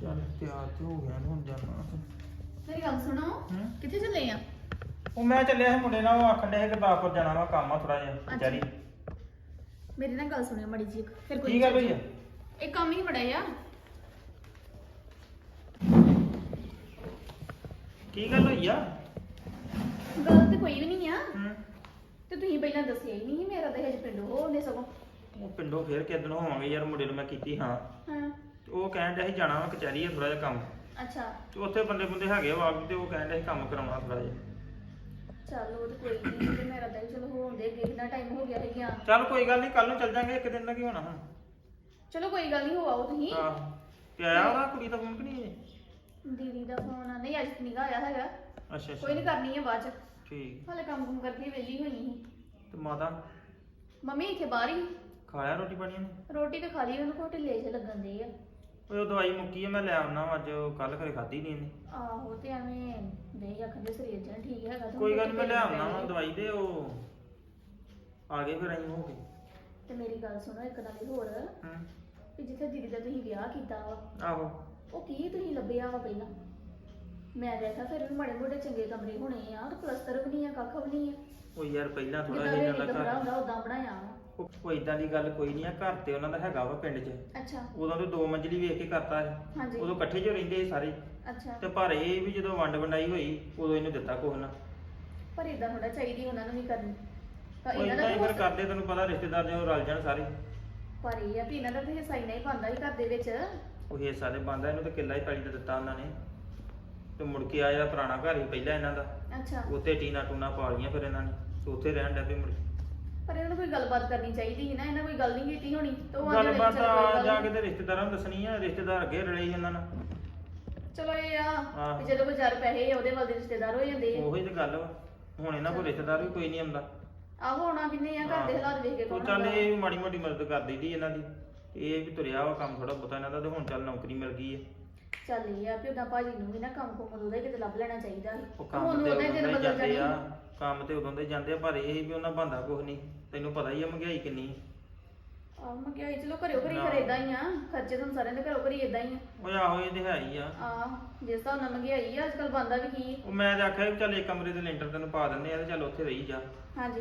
ਚੱਲ ਤਿਆਰ ਤੇ ਹੋ ਗਿਆ ਹੁਣ ਜਾਣਾ ਮੇਰੀ ਗੱਲ ਸੁਣੋ ਹੂੰ? ਕਿੱਥੇ ਚੱਲੇ ਆ? ਉਹ ਮੈਂ ਚੱਲਿਆ ਸੀ ਮੁੰਡੇ ਨਾਲ ਉਹ ਆਖਣ ਡਿਆ ਸੀ ਗੁਰਦਾਸਪੁਰ ਜਾਣਾ ਵਾ ਕੰਮ ਆ ਥੋੜਾ ਜਿਹਾ ਕਚਹਿਰੀ ਮੇਰੀ ਨਾ ਗੱਲ ਸੁਣਿਓ ਮੜੀ ਜੀ ਫਿਰ ਕੋਈ ਕੀ ਗੱਲ ਹੋਈ ਆ? ਇਹ ਕੰਮ ਹੀ ਬੜਾ ਆ ਕੀ ਗੱਲ ਹੋਈ ਆ? ਗੱਲ ਤੇ ਕੋਈ ਵੀ ਨਹੀਂ ਆ। ਹੂੰ। ਤੇ ਤੁਸੀਂ ਪਹਿਲਾਂ ਦੱਸਿਆ ਹੀ ਨਹੀਂ ਮੇਰਾ ਦਹੇਜ ਪਿੰਡ ਉਹਨੇ ਸਗੋਂ। ਉਹ ਪਿੰਡੋਂ ਫੇਰ ਕਿਦਣ ਹੋਵਾਂਗੇ ਯਾਰ ਮੁੰਡੇ ਨੂੰ ਮੈਂ ਕੀਤੀ ਹਾਂ। ਹਾਂ। ਤੇ ਉਹ ਕਹਿਣ ਡਿਆ ਸੀ ਜਾਣਾ ਵਾ ਕਚਹਿਰੀ ਆ ਥੋੜਾ ਜਿਹਾ ਕੰਮ। ਅੱਛਾ। ਤੇ ਉੱਥੇ ਬੰਦੇ ਬੰਦੇ ਹੈਗੇ ਵਾ ਤੇ ਉਹ ਕਹਿਣ ਡਿਆ ਸੀ ਕੰਮ ਕਰਾਉਣਾ ਥੋੜਾ ਜਿਹਾ। ਚੱਲ ਉਹ ਤੇ ਕੋਈ ਨਹੀਂ ਤੇ ਮੇਰਾ ਦਹੇਜ ਚਲੋ ਹੋਣ ਦੇ ਅੱਗੇ ਕਿੰਨਾ ਟਾਈਮ ਹੋ ਗਿਆ ਹੈ ਗਿਆ ਚੱਲ ਕੋਈ ਗੱਲ ਨਹੀਂ ਕੱਲ ਨੂੰ ਚੱਲ ਜਾਂਗੇ ਇੱਕ ਦਿਨ ਦਾ ਕੀ ਹੋਣਾ ਹੁਣ? ਚਲੋ ਕੋਈ ਗੱਲ ਨਹੀਂ ਹੋ ਆਓ ਤੁਸੀਂ। ਆਹ ਤੇ ਆਇਆ ਉਹਦਾ ਕੁੜੀ ਦਾ ਫੋਨ ਕਿ ਨਹੀਂ ਦੀਦੀ ਦਾ ਫੋਨ ਆ ਨਹੀਂ ਅੱਜ ਨਹੀਂ ਆਇਆ ਹੈਗਾ। ਅੱਛਾ ਕੋਈ ਨਹੀਂ ਕਰਨੀ ਹੈ ਬਾਅਦ ਚ। ਠੀਕ। ਹਾਲੇ ਕੰਮ ਕੁਮ ਕਰਕੇ ਵਿਹਲੀ ਹੋਈ ਸੀ। ਤੇ ਮਾਤਾ? ਮੰਮੀ ਇੱਥੇ ਬਾਹਰ ਹੀ। ਰੋਟੀ ਪਾਣੀ ਨੇ ਰੋਟੀ ਤੇ ਖਾ ਲਈ ਉਹਨੂੰ ਕੋਟੇ ਲੈ ਜੇ ਲੱਗਣ ਦੇ ਆ। ਉਹ ਦਵਾਈ ਮੁੱਕੀ ਆ ਮੈਂ ਲੈ ਆਉਣਾ ਅੱਜ ਕੱਲ ਘਰੇ ਖਾਧੀ ਨਹੀਂ ਇਹਨੇ। ਆਹੋ ਤੇ ਐਵੇਂ ਨਹੀਂ ਆਖਦੇ ਸਰੀਰ ਜਨ ਠੀਕ ਹੈਗਾ ਤੇ ਕੋਈ ਗੱਲ ਨੀ, ਮੈਂ ਲੈ ਆਉਣਾ ਵਾ ਦਵਾਈ ਤੇ ਉਹ ਆ ਗਏ ਫਿਰ ਅਸੀਂ ਹੋ ਗਏ। ਤੇ ਮੇਰੀ ਗੱਲ ਸੁਣੋ ਇੱਕ ਨਾਲੇ ਹੋਰ ਹੂੰ। ਵੀ ਜਿੱਥੇ ਦੀਦੀ ਦਾ ਤੁਸੀਂ ਵਿਆਹ ਕੀਤਾ ਵਾ ਆਹੋ। ਉਹ ਕੀ ਤੁਸੀਂ ਲੱਭਿਆ ਵਾ ਪਹਿਲਾਂ? ਮੈਂ ਦੇਖਿਆ ਫਿਰ ਵੀ ਮਾੜੇ ਮੋਟੇ ਚੰਗੇ ਕਮਰੇ ਹੋਣੇ ਆ ਤੇ ਪਲਸਤਰ ਵੀ ਨਹੀਂ ਆ ਕੱਖ ਵੀ ਨਹੀਂ ਆ। ਉਹ ਯਾਰ ਪਹਿਲਾਂ ਥੋੜਾ ਜਿੱਦਾਂ ਜਿਹਾ ਰੇੜੀ ਇਹਨਾਂ ਕਮਰਾ ਦਾ ਹੁੰਦਾ ਉਦਾਂ ਬਣਾਇਆ ਵਾ। ਉਹ- ਉਹ ਇਦਾਂ ਦੀ ਗੱਲ ਕੋਈ ਨਹੀਂ ਆ ਘਰ ਤੇ ਉਹਨਾਂ ਦਾ ਹੈਗਾ ਵਾ ਪਿੰਡ 'ਚ। ਅੱਛਾ। ਉਦੋਂ ਤੇ ਦੋ ਮੰਜ਼ਲੀ ਵੇਖ ਕੇ ਕਰਤਾ ਸੀ। ਹਾਂਜੀ। ਉਦੋਂ ਇਕੱਠੇ ਜੋ ਰਹਿੰਦੇ ਸੀ ਸਾਰੇ। ਅੱਛਾ। ਤੇ ਪਰ ਇਹ ਵੀ ਜਦੋਂ ਵੰਡ ਵੰਡਾਈ ਹੋਈ ਉਦੋਂ ਇਹਨੂੰ ਦਿੱਤਾ ਕੁਛ ਨਾ। ਪਰ ਇਦਾਂ ਥੋੜਾ ਚਾਹੀਦੀ ਉਹਨਾਂ ਨੂੰ ਵੀ ਕਰਨੀ। ਤਾਂ ਉਹ ਇਹਨਾਂ ਇਦਾਂ ਦਾ ਹੀ ਤਾਂ ਫਿਰ ਕਰਦੇ ਤੈਨੂੰ ਪਤਾ ਰਿਸ਼ਤੇਦਾਰ ਜਦੋਂ ਰਲ ਜਾਣ ਸਾਰੇ। ਪਰ ਇਹ ਆ ਵੀ ਇਹਨਾਂ ਦਾ ਤੇ ਹਿੱਸਾ ਹੀ ਨਹੀਂ ਪਾਉਂਦਾ ਹੀ ਘਰ ਦੇ ਵਿੱਚ। ਉਹ ਹਿੱਸਾ ਦੇ ਬੰਦਾ ਇਹਨੂੰ ਤੇ ਕਿੱਲਾ ਹੀ ਪੈਲੀ ਦਾ ਦਿੱਤਾ ਉਹਨਾਂ ਨੇ। ਤੇ ਮੁੜ ਕੇ ਆਇਆ ਪੁਰਾਣਾ ਘਰ ਹੀ ਪਹਿਲਾਂ ਇਹਨਾਂ ਦਾ। ਅੱਛਾ। ਉੱਥੇ ਟੀਨਾ ਟੂਨਾ ਪਾ ਲਈਆਂ ਫਿਰ ਇਹਨਾਂ ਨੇ। ਤੇ ਉੱਥੇ ਰਹਿਣ ਲੱਗ ਪਏ ਮੁੜ ਕੇ। ਪਰ ਇਹਨਾਂ ਨੂੰ ਕੋਈ ਗੱਲਬਾਤ ਕਰਨੀ ਚਾਹੀਦੀ ਸੀ ਨਾ ਇਹਨਾਂ ਕੋਈ ਗੱਲ ਨਹੀਂ ਕੀਤੀ ਹੋਣੀ ਤੇ ਉਹ ਆਂਦੇ ਗੱਲਬਾਤ ਆ ਜਾ। ਕੇ ਤੇ ਰਿਸ਼ਤੇਦਾਰਾਂ ਨੂੰ ਦੱਸਣੀ ਆ ਰਿਸ਼ਤੇਦਾਰ ਅੱਗੇ ਸੀ ਇਹਨਾਂ ਨਾਲ। ਚਲੋ ਇਹ ਆ। ਵੀ ਜਦੋਂ ਕੋਈ ਚਾਰ ਪੈਸੇ ਆ ਉਹਦੇ ਵੱਲ ਦੇ ਰਿਸ਼ਤੇਦਾਰ ਹੋ ਜਾਂਦੇ ਆ। ਉਹੀ ਤੇ ਗੱਲ ਵਾ ਹੁਣ ਇਹਨਾਂ ਕੋਲ ਰਿਸ਼ਤੇਦਾਰ ਵੀ ਕੋਈ ਨਹੀਂ ਆਉਂਦਾ। ਆਹੋ ਹੋਣਾ ਕਿੰਨੇ ਆ ਘਰ ਦੇ ਹਾਲਾਤ ਵੇਖ ਕੇ ਉਹ ਕੌਣ ਚੱਲ ਆਉਂਦਾ? ਇਹ ਵੀ ਮਾੜੀ ਮੋਟੀ ਮਦਦ ਕਰ ਦਈਦੀ ਇਹਨਾਂ ਦੀ ਇਹ ਵੀ ਤੁਰਿਆ ਵਾ ਕੰਮ ਥੋੜਾ ਬਹੁਤਾ ਇਹਨਾਂ ਦਾ ਤੇ ਹੁਣ ਚੱਲ ਨੌਕਰੀ ਮਿਲ ਗਈ ਹੈ ਚੱਲ ਇਹ ਆ ਵੀ ਉਹਦਾ ਭਾਜੀ ਨੂੰ ਵੀ ਨਾ ਕੰਮ ਕੁਮ ਉਹਦਾ ਹੀ ਕਿਤੇ ਲੱਭ ਲੈਣਾ ਚਾਹੀਦਾ ਸੀ। ਉਹ ਕੰਮ ਹੁਣ ਤੇ ਉਹਦੇ ਉਦੋਂ ਦਿਨ ਦੇ ਬਦਲ ਜਾਂਦੇ ਜਾਣੇ ਆ ਕੰਮ ਤੇ ਉਦੋਂ ਦੇ ਜਾਂਦੇ ਆ ਪਰ ਇਹ ਵੀ ਉਹਨਾਂ ਬੰਦਾ ਕੁਝ ਨਹੀਂ। ਤੈਨੂੰ ਪਤਾ ਹੀ ਆ ਮਹਿੰਗਾਈ ਕਿੰਨੀ। ਆਹ ਮੈਂ ਕਿਹਾ ਸੀ, ਚਲੋ ਘਰੀ ਨਾ। ਫਿਰ ਇਦਾਂ ਹੀ ਆ ਖਰਚੇ ਤੁਹਾਨੂੰ ਸਾਰਿਆਂ ਦੇ ਘਰੋਂ ਘਰੀ ਇਦਾਂ ਹੀ ਆ। ਉਹ ਆਹੋ ਇਹ ਤੇ ਹੈ ਹੀ ਆ। ਆਹ ਜਿਸ ਹਿਸਾਬ ਨਾਲ ਮਹਿੰਗਾਈ ਆ ਅੱਜ ਕੱਲ ਬੰਦਾ ਵੀ ਕੀ ਉਹ ਮੈਂ ਤਾਂ ਆਖਿਆ ਵੀ ਚੱਲ ਇੱਕ ਕਮਰੇ ਦੇ ਲੈਂਟਰ ਤੈਨੂੰ ਪਾ ਦਿੰਦੇ ਆ ਤੇ ਚੱਲ ਉੱਥੇ ਰਹੀ ਜਾ। ਹਾਂਜੀ।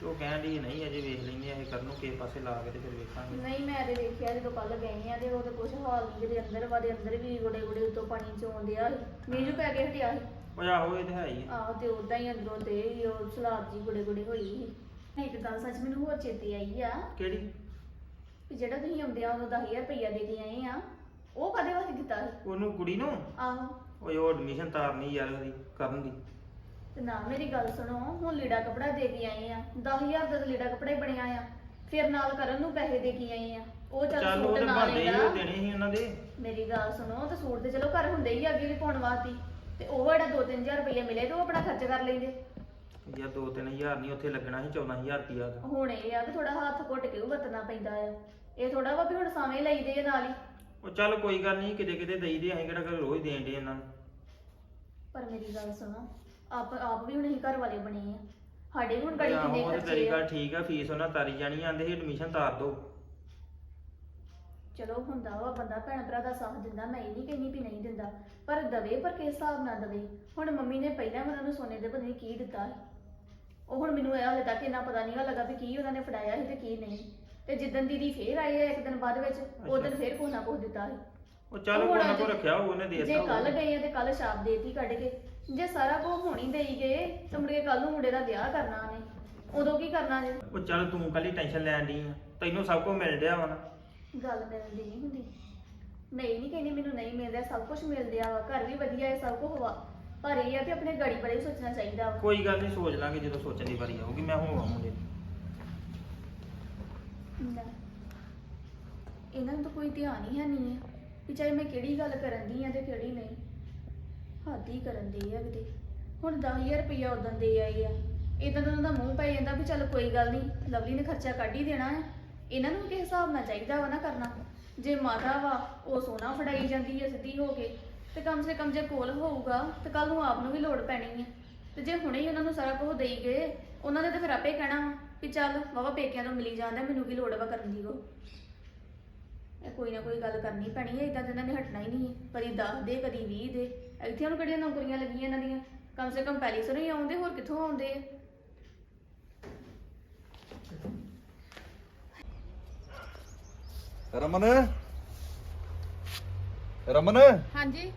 ਤੇ ਉਹ ਕਹਿਣ ਦੀ ਨਹੀਂ ਅਜੇ ਵੇਖ ਲੈਂਦੇ ਆ ਇਹ ਕਰਨ ਨੂੰ ਕਿਸੇ ਪਾਸੇ ਲਾ ਕੇ ਤੇ ਫਿਰ ਵੇਖਾਂਗੇ। ਨਹੀਂ ਮੈਂ ਤੇ ਵੇਖਿਆ ਜਦੋਂ ਕੱਲ ਗਏ ਆ ਤੇ ਉਹ ਤੇ ਕੁਛ ਹਾਲ ਜਿਹਦੇ ਅੰਦਰ ਵਾ ਦੇ ਅੰਦਰ ਵੀ ਗੋਡੇ ਗੋਡੇ ਉੱਤੋਂ ਪਾਣੀ ਚੋਣ ਡਿਆ ਸੀ। ਮੀਂਹ ਜੋ ਪੈ ਕੇ ਹਟਿਆ ਸੀ। ਉਹ ਆਹੋ ਇਹ ਤੇ ਹੈ ਹੀ ਆ। ਆਹੋ ਤੇ ਉਦਾਂ ਹੀ ਅੰਦਰੋਂ ਤੇ ਹੀ ਉਹ ਸਲਾਬ ਜੀ ਗੋਡੇ ਗੋਡੇ ਹੋਈ ਸੀ। ਇੱਕ ਗੱਲ ਸੱਚ ਮੈਨੂੰ ਹੋਰ ਚੇਤੇ ਆਈ ਆ। ਕਿਹੜੀ? ਵੀ ਜਿਹੜਾ ਤੁਸੀਂ ਆਉਂਦਿਆਂ ਉਦੋਂ 10000 ਰੁਪਈਆ ਦੇ ਕੇ ਆਏ ਆ ਉਹ ਕਦੇ ਵਾਸਤੇ ਦਿੱਤਾ ਸੀ? ਉਹਨੂੰ ਕੁੜੀ ਨੂੰ? ਆਹੋ। ਓਏ ਉਹ ਐਡਮਿਸ਼ਨ ਤਾਰਨੀ ਯਾਰ ਉਹਦੀ ਕਰਨ ਦੀ। ਤੇ ਨਾ ਮੇਰੀ ਗੱਲ ਸੁਣੋ ਹੁਣ ਲੀੜਾ ਕਪੜਾ ਦੇ ਕੇ ਆਏ ਆ 10000 ਦਾ ਤਾਂ ਲੀੜਾ ਕਪੜਾ ਹੀ ਬਣਿਆ ਆ। ਫਿਰ ਨਾਲ ਕਰਨ ਨੂੰ ਪੈਸੇ ਦੇ ਕੇ ਆਏ ਆ। ਉਹ ਚੱਲ ਚੱਲ ਸੂਟ ਉਹਦੇ ਨਾਲ ਹੀ ਉਹ ਦੇਣੇ ਸੀ ਉਹਨਾਂ ਦੇ। ਮੇਰੀ ਗੱਲ ਸੁਣੋ ਤੇ ਸੂਟ ਤੇ ਚਲੋ ਘਰ ਹੁੰਦੇ ਹੀ ਆ ਅੱਗੇ ਵੀ ਪਾਉਣ ਵਾਸਤੇ। ਤੇ ਉਹ ਜਿਹੜਾ 2-3000 ਰੁਪਈਆ ਮਿਲੇ ਤੇ ਉਹ ਆਪਣਾ ਖਰਚ ਕਰ ਲੈਂਦੇ। ਯਾਰ 2-3000 ਨਹੀਂ ਉੱਥੇ ਲੱਗਣਾ ਸੀ 14000 ਰੁਪਿਆ ਦਾ ਹੁਣ ਇਹ ਆ ਕਿ ਥੋੜਾ ਹੱਥ ਘੁੱਟ ਕੇ ਉਹ ਵਰਤਣਾ ਪੈਂਦਾ ਆ। ਇਹ ਥੋੜਾ ਵਾ ਵੀ ਹੁਣ ਸਾਵੇਂ ਲਈਦੇ ਆ ਨਾਲ ਹੀ। ਉਹ ਚੱਲ ਕੋਈ ਗੱਲ ਨਹੀਂ ਕਿਤੇ ਕਿਤੇ ਦੇਈਦੇ ਅਸੀਂ ਕਿਹੜਾ ਕਰ ਰੋਜ਼ ਦੇਣ ਦੇ ਇਹਨਾਂ ਨੂੰ। ਪਰ ਮੇਰੀ ਗੱਲ ਸੁਣੋ ਆਪ ਆਪ ਵੀ ਹੁਣ ਅਸੀਂ ਘਰ ਵਾਲੇ ਬਣੇ ਆ। ਸਾਡੇ ਵੀ ਹੁਣ ਗੜੀ ਆਹੋ, ਕਿੰਨੇ ਉਹ ਤੇ ਖਰਚੇ ਤੇਰੀ ਆ। ਗੱਲ ਠੀਕ ਆ ਫੀਸ ਉਹਨਾਂ ਤਾਰੀ ਜਾਣੀ ਆਂਦੇ ਸੀ ਐਡਮਿਸ਼ਨ ਤਾਰ ਦੋ। ਚਲੋ ਹੁੰਦਾ ਵਾ ਬੰਦਾ ਭੈਣ ਭਰਾ ਦਾ ਸਾਥ ਦਿੰਦਾ ਮੈਂ ਇਹ ਨਹੀਂ ਕਹਿੰਦੀ ਵੀ ਨਹੀਂ ਦਿੰਦਾ। ਪਰ ਦਵੇ ਪਰ ਕਿਸ ਹਿਸਾਬ ਨਾਲ ਦਵੇ। ਹੁਣ ਮੰਮੀ ਨੇ ਪਹਿਲਾਂ ਉਹਨਾਂ ਨੂੰ ਸੋਨੇ ਦੇ ਪਤਾ ਨਹੀਂ ਕੀ ਦਿੱਤਾ ਸੀ? ਉਹ ਹੁਣ ਮੈਨੂੰ ਇਹ ਹਾਲੇ ਤੱਕ ਇੰਨਾ ਪਤਾ ਨਹੀਂਗਾ ਲੱਗਾ ਵੀ ਕੀ ਉਹਨਾਂ ਨੇ ਫੜਾਇਆ ਸੀ ਤੇ ਕੀ ਨਹੀਂ। ਤੇ ਜਿੱਦਣ ਦੀਦੀ ਫੇਰ ਆਈ ਹੈ ਇੱਕ ਦਿਨ ਬਾਅਦ ਵਿੱਚ ਉਹ ਦਿਨ ਫੇਰ ਕੋਨਾ ਕੁਛ ਦਿੱਤਾ ਸੀ। ਉਹ ਚੱਲ ਹੁਣ ਕੋ ਰੱਖਿਆ ਹੋਊ ਉਹਨੇ ਜੇ ਦੇਤਾ ਕੱਲ ਗਏ ਆ ਤੇ ਕੱਲ ਛਾਪ ਦੇਤੀ ਕੱਢ ਕੇ। ਜੇ ਸਾਰਾ ਕੁਝ ਹੋਣੀ ਦੇਈ ਗਏ ਤਾਂ ਮੁੜ ਕੇ ਕੱਲ ਨੂੰ ਮੁੰਡੇ ਦਾ ਵਿਆਹ ਕਰਨਾ ਨੇ। ਉਦੋਂ ਕੀ ਕਰਨਾ ਜੇ? ਉਹ ਚੱਲ ਤੂੰ ਕੱਲੀ ਟੈਨਸ਼ਨ ਲੈਣ ਦੀ ਆ। ਤੈਨੂੰ ਸਭ ਕੁਝ ਮਿਲ ਰਿਹਾ ਵਾ ਨਾ। ਗੱਲ ਮਿਲਣ ਦੀ ਨਹੀਂ ਹੁੰਦੀ। ਮੈਂ ਇਹ ਨਹੀਂ ਕਹਿੰਦੀ ਮੈਨੂੰ ਨਹੀਂ ਮਿਲ ਰਿਹਾ ਸਭ ਕੁਝ ਮਿਲ ਰਿਹਾ ਵਾ। ਘਰ ਵੀ ਵਧੀਆ ਹੈ ਸਭ ਕੁਝ ਵਾ। ਪਰ ਇਹ ਆ ਕਿ ਆਪਣੇ ਗਾੜੀ ਬਾਰੇ ਵੀ ਸੋਚਣਾ ਚਾਹੀਦਾ ਵਾ। ਕੋਈ ਗੱਲ ਨਹੀਂ ਸੋਚ ਲਾਂਗੇ ਜਦੋਂ ਸੋਚਣ ਦੀ ਵਾਰੀ ਆਊਗੀ ਮੈਂ ਹੋਵਾਂ ਮੁੰਡੇ ਲੈ। ਇਹਨਾਂ ਨੂੰ ਤਾਂ ਕੋਈ ਧਿਆਨ ਹੀ ਹੈ ਨਹੀਂ ਹੈ ਵੀ ਚਾਹੇ ਮੈਂ ਕਿਹੜੀ ਗੱਲ ਕਰਨ ਦੀ ਆ ਤੇ ਕਿਹੜੀ ਨਹੀਂ। ਹੱਦ ਹੀ ਕਰਨ ਦੀ ਆ ਕਿਤੇ। ਹੁਣ 10000 ਰੁਪਇਆ ਉਦੋਂ ਦੇ ਆਏ ਆ। ਇਦਾਂ ਤਾਂ ਉਹਨਾਂ ਦਾ ਮੂੰਹ ਪੈ ਜਾਂਦਾ ਵੀ ਚੱਲ ਕੋਈ ਗੱਲ ਨਹੀਂ ਲਵਲੀ ਨੇ ਖਰਚਾ ਕੱਢ ਹੀ ਦੇਣਾ ਹੈ ਇਹਨਾਂ ਨੂੰ ਕਿਸ ਹਿਸਾਬ ਨਾਲ ਚਾਹੀਦਾ ਵਾ ਨਾ ਕਰਨਾ। ਜੇ ਮਾਤਾ ਵਾ ਉਹ ਸੋਨਾ ਫੜਾਈ ਜਾਂਦੀ ਹੈ ਸਿੱਧੀ ਹੋ ਕੇ। ਤੇ ਕਮ ਸੇ ਕਮ ਜੇ ਕੋਲ ਹੋਊਗਾ ਤੇ ਕੱਲ ਨੂੰ ਆਪ ਨੂੰ ਵੀ ਲੋੜ ਪੈਣੀ ਹੈ ਤੇ ਜੇ ਹੁਣੇ ਹੀ ਉਹਨਾਂ ਨੂੰ ਸਾਰਾ ਕੁਝ ਦੇਈ ਗਏ ਉਹਨਾਂ ਨੇ ਤਾਂ ਫਿਰ ਆਪੇ ਕਹਿਣਾ ਵਾ ਵੀ ਚੱਲ ਵਾਵਾ ਪੇਕਿਆਂ ਤੋਂ ਮਿਲੀ ਜਾਂਦਾ ਮੈਨੂੰ ਕੀ ਲੋੜ ਵਾ ਕਰਨ ਦੀ ਉਹ। ਇਹ ਕੋਈ ਨਾ ਕੋਈ ਗੱਲ ਕਰਨੀ ਪੈਣੀ ਹੈ ਇਦਾਂ ਤਾਂ ਇਹਨਾਂ ਨੇ ਹਟਣਾ ਹੀ ਨਹੀਂ ਕਦੀ 10 ਦੇ ਕਦੀ 20 ਦੇ। ਇੱਥੇ ਹੁਣ ਕਿਹੜੀਆਂ ਨੌਕਰੀਆਂ ਲੱਗੀਆਂ ਇਹਨਾਂ ਦੀਆਂ? ਕਮ ਸੇ ਕਮ ਪੈਲੀਸਰ ਹੀ ਆਉਂਦੇ ਹੋਰ ਕਿੱਥੋਂ ਆਉਂਦੇ ਆ? ਰਮਨ? ਰਮਨ? ਹਾਂਜੀ?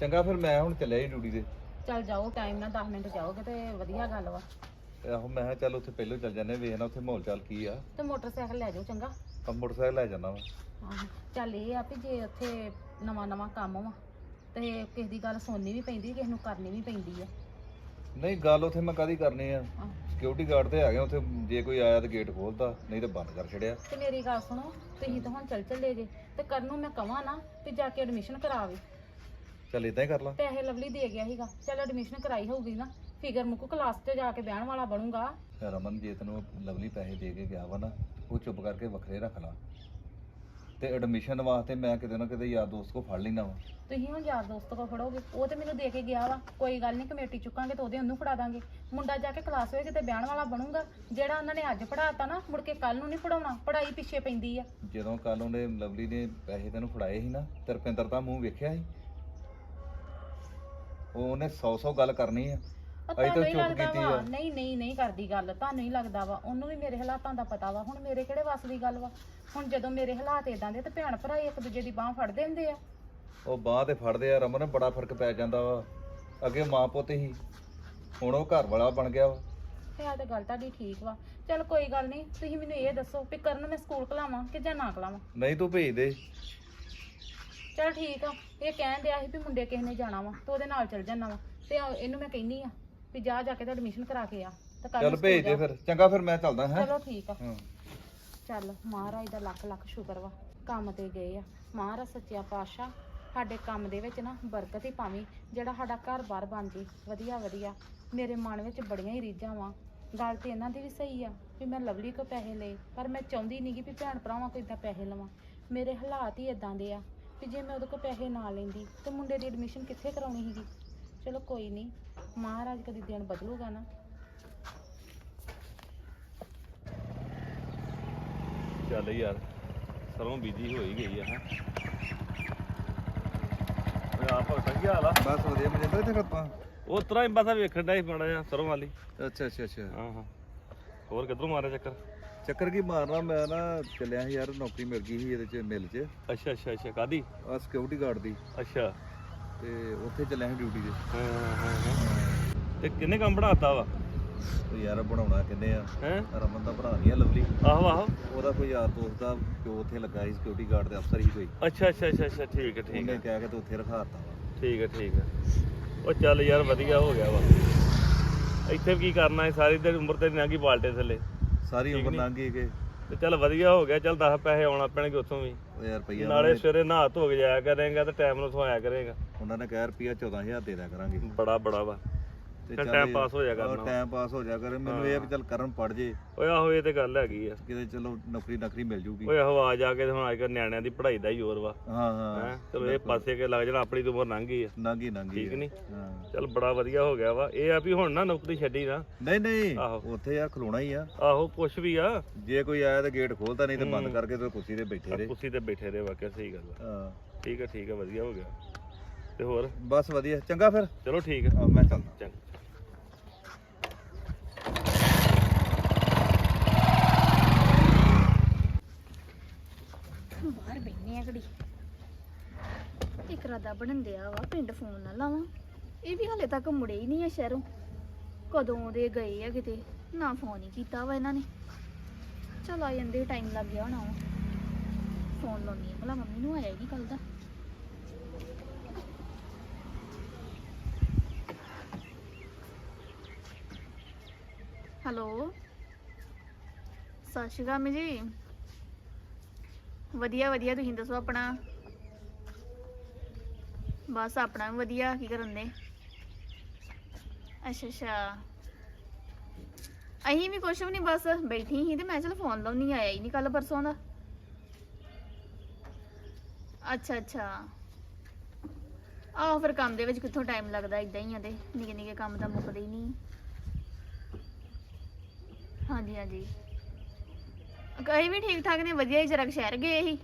ਚੰਗਾ ਫਿਰ ਮੈਂ ਹੁਣ ਚੱਲਿਆ ਹੀ ਡਿਊਟੀ ਤੇ। ਚੱਲ ਜਾਓ ਟਾਈਮ ਨਾਲ 10 ਮਿੰਟ ਜਾਓਗੇ ਤੇ ਵਧੀਆ ਗੱਲ ਵਾ। ਤੇ ਆਹੋ ਮੈਂ ਕਿਹਾ ਚੱਲ ਉੱਥੇ ਪਹਿਲਾਂ ਚੱਲ ਜਾਂਦੇ ਵੇਖਣਾ ਉੱਥੇ ਮਾਹੌਲ ਚਾਲ ਕੀ ਆ। ਤੇ ਮੋਟਰਸਾਈਕਲ ਲੈ ਜਾਓ ਚੰਗਾ। ਆ ਮੋਟਰਸਾਈਕਲ ਲੈ ਜਾਣਾ ਵਾ। ਚੱਲ ਇਹ ਆ ਵੀ ਜੇ ਉੱਥੇ ਨਵਾਂ ਨਵਾਂ ਕੰਮ ਵਾ ਤੇ ਕਿਸੇ ਦੀ ਗੱਲ ਸੁਣਨੀ ਵੀ ਪੈਂਦੀ ਕਿਸੇ ਨੂੰ ਕਰਨੀ ਵੀ ਪੈਂਦੀ ਆ। ਨਹੀਂ ਗੱਲ ਉੱਥੇ ਮੈਂ ਕਾਦੀ ਕਰਨੀ ਆ? ਆਹ, ਸਿਕਿਉਰਿਟੀ ਗਾਰਡ ਤੇ ਹੈਗੇ ਉੱਥੇ ਜੇ ਕੋਈ ਆਇਆ ਤਾਂ ਗੇਟ ਖੋਲਦਾ ਨਹੀਂ ਤਾਂ ਬੰਦ ਕਰ ਛੜਿਆ ਤੇ ਮੇਰੀ ਗੱਲ ਸੁਣੋ ਤੁਸੀਂ ਤਾਂ ਹੁਣ ਚੱਲ ਚੱਲੇ ਜੇ। ਤੇ ਕਰਨ ਨੂੰ ਮੈਂ ਕਵਾਂ ਨਾ ਵੀ ਜਾ ਕੇ ਐਡਮਿਸ਼ਨ ਕਰਾਵੇ। ਚੱਲ ਇਦਾਂ ਹੀ ਕਰ ਲਾ। ਪੈਸੇ ਲਵਲੀ ਦੇ ਗਿਆ ਸੀਗਾ। ਚੱਲ ਐਡਮਿਸ਼ਨ ਕਰਾਈ ਹੋਊਗੀ ਨਾ। ਫਿਗਰ ਮੁੱਕੂ ਕਲਾਸ 'ਚ ਜਾ ਕੇ ਬਹਿਣ ਵਾਲਾ ਬਣੂਗਾ। ਰਮਨ ਜੇ ਤੈਨੂੰ ਲਵਲੀ ਪੈਸੇ ਦੇ ਕੇ ਗਿਆ ਵਾ ਨਾ ਉਹ ਚੁੱਪ ਕਰਕੇ ਵੱਖਰੇ ਰੱਖ ਲਾ। ਤੇ ਐਡਮਿਸ਼ਨ ਵਾਸਤੇ ਮੈਂ ਕਿਤੇ ਨਾ ਕਿਤੇ ਯਾਰ ਦੋਸਤ ਕੋ ਫੜ ਲੈਣਾ ਵਾ। ਤੁਸੀਂ ਹੁਣ ਯਾਰ ਦੋਸਤ ਕੋ ਫੜੋਗੇ। ਉਹ ਤੇ ਮੈਨੂੰ ਦੇ ਕੇ ਗਿਆ ਵਾ। ਕੋਈ ਗੱਲ ਨਹੀਂ ਕਮੇਟੀ ਚੁੱਕਾਂਗੇ ਤੇ ਉਹਦੇ ਉਹਨੂੰ ਫੜਾ ਦਾਂਗੇ। ਮੁੰਡਾ ਜਾ ਕੇ ਕਲਾਸ ਵਿੱਚ ਤੇ ਬਿਆਨ ਵਾਲਾ ਬਣੂਗਾ। ਜਿਹੜਾ ਉਹਨਾਂ ਨੇ ਅੱਜ ਪੜਾਤਾ ਨਾ ਮੁੜ ਕੇ ਕੱਲ ਨੂੰ ਨਹੀਂ ਪੜਾਉਣਾ ਪੜਾਈ ਪਿੱਛੇ ਪੈਂਦੀ ਆ। ਜਦੋਂ ਕੱਲ ਉਹਨੇ ਲਵਲੀ ਨੇ ਪੈਸੇ ਤੈਨੂੰ ਫੜਾਏ ਸੀ ਨਾ ਤੇ ਰੁਪਿੰਦਰ ਦਾ ਮੂੰਹ ਵੇਖਿਆ ਸੀ। ਉਹ ਉਹਨੇ 100 100 ਗੱਲ ਕਰਨੀ ਆ। ਅਸੀਂ ਤਾਂ ਤੁਹਾਨੂੰ ਹੀ ਚੁੱਪ ਲੱਗਦਾ ਕੀਤੀ ਵਾ। ਆ। ਨਹੀਂ ਨਹੀਂ ਨਹੀਂ ਕਰਦੀ ਗੱਲ। ਤੁਹਾਨੂੰ ਹੀ ਲੱਗਦਾ ਵਾ। ਉਹਨੂੰ ਵੀ ਮੇਰੇ ਹਾਲਾਤਾਂ ਦਾ ਪਤਾ ਵਾ। ਹੁਣ ਮੇਰੇ ਕਿਹੜੇ ਵੱਸ ਦੀ ਗੱਲ ਵਾ? ਹੁਣ ਜਦੋਂ ਮੇਰੇ ਹਾਲਾਤ ਇਦਾਂ ਦੇ ਤੇ ਭੈਣ ਭਰਾ ਇੱਕ ਦੂਜੇ ਦੀ ਬਾਹ ਫੜਦੇ ਹੁੰਦੇ ਆ। ਉਹ ਬਾਹ ਤੇ ਫੜਦੇ ਆ ਰਮਨ ਬੜਾ ਫ਼ਰਕ ਪੈ ਜਾਂਦਾ ਵਾ। ਅੱਗੇ ਮਾਂ ਪੁੱਤ ਹੀ। ਹੁਣ ਉਹ ਘਰ ਵਾਲਾ ਬਣ ਗਿਆ ਵਾ। ਤੇ ਆ ਤੇ ਗੱਲ ਤੁਹਾਡੀ ਠੀਕ ਵਾ। ਚਲ ਕੋਈ ਗੱਲ ਨਹੀਂ ਤੁਸੀਂ ਮੈਨੂੰ ਇਹ ਦੱਸੋ ਵੀ ਕਰਨ ਮੈਂ ਸਕੂਲ ਕਲਾਵਾਂ ਕਿ ਜਾਂ ਨਾ ਕਲਾਵਾਂ? ਨਹੀਂ ਤੂੰ ਭੇਜ ਦੇ। ਚਲ ਠੀਕ ਆ ਇਹ ਕਹਿਣ ਡਿਆ ਸੀ ਵੀ ਮੁੰਡੇ ਕਿਸੇ ਨੇ ਜਾਣਾ ਵਾ ਤੇ ਉਹਦੇ ਨਾਲ ਚਲ ਜਾਣਾ ਵਾ ਤੇ ਆ- ਇਹਨੂੰ ਮੈਂ ਕਹਿੰਨੀ ਆ ਵੀ ਜਾ ਜਾ ਕੇ ਤਾਂ ਐਡਮਿਸ਼ਨ ਕਰਾ ਕੇ ਆ ਤੇ ਕੱਲ ਚੱਲ ਭੇਜ ਦੇ ਫਿਰ ਚੰਗਾ ਫਿਰ ਮੈਂ ਚੱਲਦਾ ਹੈ। ਚਲੋ ਠੀਕ ਆ। ਚੱਲ ਮਹਾਰਾਜ ਦਾ ਲੱਖ ਲੱਖ ਸ਼ੁਕਰ ਵਾ ਕੰਮ ਤੇ ਗਏ ਆ। ਮਹਾਰਾਜ ਸੱਚਿਆ ਪਾਤਸ਼ਾਹ ਸਾਡੇ ਕੰਮ ਦੇ ਵਿੱਚ ਨਾ ਬਰਕਤ ਹੀ ਪਾਵੀਂ ਜਿਹੜਾ ਸਾਡਾ ਘਰ-ਬਾਰ ਬਣ ਜੇ ਵਧੀਆ ਵਧੀਆ। ਮੇਰੇ ਮਨ ਵਿੱਚ ਬੜੀਆਂ ਹੀ ਰੀਝਾਂ ਵਾ। ਗੱਲ ਤੇ ਇਹਨਾਂ ਦੀ ਵੀ ਸਹੀ ਆ ਵੀ ਮੈਂ ਲਵਲੀ ਕੋ ਪੈਸੇ ਲਏ ਪਰ ਮੈਂ ਚਾਹੁੰਦੀ ਨਹੀਂ ਕਿ ਵੀ ਭੈਣ ਭਰਾਵਾਂ ਕੋ ਇਦਾਂ ਪੈਸੇ ਲਵਾਂ। ਮੇਰੇ ਹਾਲਾਤ ਹੀ ਇਦਾਂ ਦੇ ਆ ਕਿ ਜੇ ਮੈਂ ਉਹਦੇ ਕੋ ਪੈਸੇ ਨਾ ਲੈਂਦੀ ਤੇ ਮੁੰਡੇ ਦੀ ਐਡਮਿਸ਼ਨ ਕਿੱਥੇ ਕਰਾਉਣੀ ਸੀਗੀ? ਚਲੋ ਕੋਈ ਨਹੀਂ ਮਹਾਰਾਜ ਕਦੀ ਦਿਨ ਬਦਲੂਗਾ ਨਾ। ਚੱਲ ਯਾਰ ਸਰੋਂ ਬੀਜੀ ਹੋਈ ਗਈ ਆ ਹੈ। ਓਏ ਆਪ ਕੀ ਹਾਲ ਆ? ਬਸ ਵਧੀਆ ਮਨਿੰਦਰ ਇੱਥੇ ਕੱਪਾਂ ਉਹ ਤਰ੍ਹਾਂ ਹੀ ਬਸ ਵੇਖਣ ਦਾ ਹੀ ਜਿਹਾ ਸਰੋਂ ਵਾਲੀ। ਅੱਛਾ ਅੱਛਾ ਅੱਛਾ। ਹਾਂ ਹਾਂ। ਹੋਰ ਕਿੱਧਰੋਂ ਮਾਰਿਆ ਚੱਕਰ? ਚੱਕਰ ਕੀ ਮਾਰਨਾ ਮੈਂ ਨਾ ਚੱਲਿਆ ਸੀ ਯਾਰ ਨੌਕਰੀ ਮਿਲ ਗਈ ਸੀ ਇਹਦੇ ਚ ਮਿਲ ਚ। ਅੱਛਾ ਅੱਛਾ ਅੱਛਾ ਕਾਦੀ ਆ ਸਿਕਿਉਰਿਟੀ ਗਾਰਡ ਦੀ। ਅੱਛਾ। ਤੇ ਉੱਥੇ ਚੱਲਿਆ ਸੀ ਡਿਊਟੀ ਤੇ। ਹਾਂ ਹਾਂ ਹਾਂ ਤੇ ਕਿੰਨੇ ਕੰਮ ਬਣਾਤਾ ਵਾ? ਤੇ ਯਾਰ ਬਣਾਉਣਾ ਕਿੰਨੇ ਆ? ਹੈ? ਰਮਨ ਦਾ ਭਰਾ ਨਹੀਂ ਆ ਲਵਲੀ। ਆਹੋ ਆਹੋ। ਉਹਦਾ ਕੋਈ ਯਾਰ ਦੋਸਤ ਦਾ ਪਿਓ ਉੱਥੇ ਲੱਗਾ ਸੀ ਸਿਕਿਉਰਿਟੀ ਗਾਰਡ ਦੇ ਅਫਸਰ ਹੀ ਕੋਈ। ਅੱਛਾ ਅੱਛਾ ਅੱਛਾ ਅੱਛਾ ਠੀਕ ਹੈ ਠੀਕ ਉਹਨੇ ਹੈ ਕਹਿ ਕੇ ਤੇ ਉੱਥੇ ਰਖਾਤਾ ਠੀਕ ਹੈ ਠੀਕ ਹੈ ਉਹ ਚੱਲ ਯਾਰ ਵਧੀਆ ਹੋ ਗਿਆ ਵਾ। ਇੱਥੇ ਵੀ ਕੀ ਕਰਨਾ ਹੈ ਸਾਰੀ ਦਿਨ ਉਮਰ ਤੇ ਨਾ ਕੀ ਬਾਲਟੇ ਥੱਲੇ। ਸਾਰੀ ਉਮਰ? ਲੰਘ ਗਈ ਕਿ ਤੇ ਚੱਲ ਵਧੀਆ ਹੋ ਗਿਆ ਚੱਲ 10 ਪੈਸੇ ਆਉਣਾ ਪੈਣਗੇ ਉੱਥੋਂ ਵੀ। ਉਹ ਯਾਰ ਰੁਪਈਆ ਨਾਲੇ ਸਵੇਰੇ ਨਹਾ ਧੋ ਕੇ ਜਾਇਆ ਕਰੇਗਾ ਤੇ ਟਾਈਮ ਨੂੰ ਸਵਾਇਆ ਕਰੇਗਾ। ਉਹਨਾਂ ਨੇ ਕਹਿ ਰੁਪਈਆ 14000 ਦੇ ਦਿਆ ਕਰਾਂਗੇ। ਬੜਾ ਬੜਾ ਵਾ। ਤੇ ਚੱਲ ਇਹ- pass ਹੋ ਜਾਇਆ ਕਰਨਾ। time pass ਹੋ ਜਾ ਕਰੇ। ਮੈਨੂੰ ਇਹ ਆ ਵੀ ਚੱਲ ਕਰਨ ਪੜ ਜੇ। ਓਏ ਆਹੋ ਇਹ ਤੇ ਗੱਲ ਹੈਗੀ ਆ। ਕਿਤੇ ਚਲੋ ਨੌਕਰੀ ਨਕਰੀ ਮਿਲ ਜੂਗੀ। ਓਏ ਆਹੋ ਆ ਜਾ ਕੇ ਤੇ ਹੁਣ ਅੱਜ ਕੱਲ੍ਹ ਨਿਆਣਿਆਂ ਦੀ ਪੜ੍ਹਾਈ ਦਾ ਹੀ ਜ਼ੋਰ ਵਾ। ਹਾਂ ਹਾਂ। ਚਲੋ ਇਹ ਪਾਸੇ ਕੇ ਲੱਗ ਜਾਣਾ ਆਪਣੀ ਤਾਂ ਉਮਰ ਲੰਘ ਗਈ ਆ। ਨਾਂਗੀ ਨਾਂਗੀ ਠੀਕ ਨੀ? ਹਾਂ। ਚੱਲ ਬੜਾ ਵਧੀਆ ਹੋ ਗਿਆ ਵਾ। ਇਹ ਆ ਵੀ ਹੁਣ ਨਾ ਨੌਕਰੀ ਛੱਡੀ ਨਾ। ਨਹੀਂ ਨਹੀਂ। ਉੱਥੇ ਯਾਰ ਖਲੋਣਾ ਹੀ ਆ। ਆਹੋ ਕੁਛ ਵੀ ਆ। ਜੇ ਕੋਈ ਆਇਆ ਤਾਂ ਗੇਟ ਖੋਲਦਾ ਨਹੀਂ ਤੇ ਬੰਦ। ਕਰਕੇ ਤੇ ਕੁਰਸੀ ਤੇ ਬੈਠੇ ਰਹੇ। ਕੁਰਸੀ ਤੇ ਬੈਠੇ ਰਹੇ ਵਾਕਿਆ ਸਹੀ ਗੱਲ ਆ। ਹਾਂ। ਠੀਕ ਆ ਠੀਕ ਆ ਵਧੀਆ ਹੋ ਗਿਆ। ਤੇ ਹੋਰ? ਬਸ ਵਧੀਆ। ਚੰਗਾ ਫਿਰ। ਚਲੋ ਠੀਕ ਆ। ਮੈਂ ਚੱਲਦਾ। ਚੰਗਾ ਬਾਹਰ ਬੈਠਨੇ ਆ ਘੜੀ ਇੱਕ ਰਾਦਾ ਬਣਨ ਵਾ, ਪਿੰਡ ਫੋਨ ਨਾ ਲਾਵਾਂ। ਇਹ ਵੀ ਹਾਲੇ ਤੱਕ ਮੁੜੇ ਹੀ ਨਹੀਂ ਆ ਸ਼ਹਿਰੋਂ। ਕਦੋਂ ਦੇ ਗਏ ਆ ਕਿਤੇ, ਨਾ ਫੋਨ ਹੀ ਕੀਤਾ ਵਾ ਇਹਨਾਂ ਨੇ। ਚਲ ਆ ਜਾਂਦੇ, ਟਾਈਮ ਲੱਗ ਗਿਆ ਹੋਣਾ ਵਾ। ਫੋਨ ਲਾਉਣੀ ਆ ਭਲਾ, ਮੰਮੀ ਨੂੰ ਆਇਆ ਹੀ ਨਹੀਂ ਕੱਲ ਦਾ। ਹੈਲੋ? ਸਤਿ ਸ਼੍ਰੀ ਅਕਾਲ ਜੀ। ਵਧੀਆ ਵਧੀਆ, ਤੁਸੀਂ ਦੱਸੋ ਆਪਣਾ? ਬਸ ਆਪਣਾ ਵੀ ਵਧੀਆ, ਕੀ ਕਰਨ ਦੇ? ਅੱਛਾ ਅੱਛਾ। ਅਹੀਂ ਵੀ ਕੁਛ ਵੀ ਨਹੀਂ ਬਸ ਬੈਠੀ ਸੀ ਤੇ ਮੈਂ ਚਲ ਫੋਨ ਲਾਉਣੀ ਆਇਆ ਹੀ ਨਹੀਂ ਕੱਲ ਪਰਸੋਂ ਦਾ। ਅੱਛਾ ਅੱਛਾ। ਆਹੋ, ਫਿਰ ਕੰਮ ਦੇ ਵਿੱਚ ਕਿੱਥੋਂ ਟਾਈਮ ਲੱਗਦਾ ਇਦਾਂ ਹੀ ਆ ਤੇ। ਨਿੱਕੇ ਨਿੱਕੇ ਕੰਮ ਤਾਂ ਮੁੱਕਦੇ ਹੀ ਨਹੀਂ। ਹਾਂਜੀ ਹਾਂਜੀ। ਅਸੀਂ ਵੀ ਠੀਕ ਠਾਕ ਨੇ, ਵਧੀਆ ਹੀ, ਜਰਾ ਸ਼ਹਿਰ ਗਏ ਸੀ।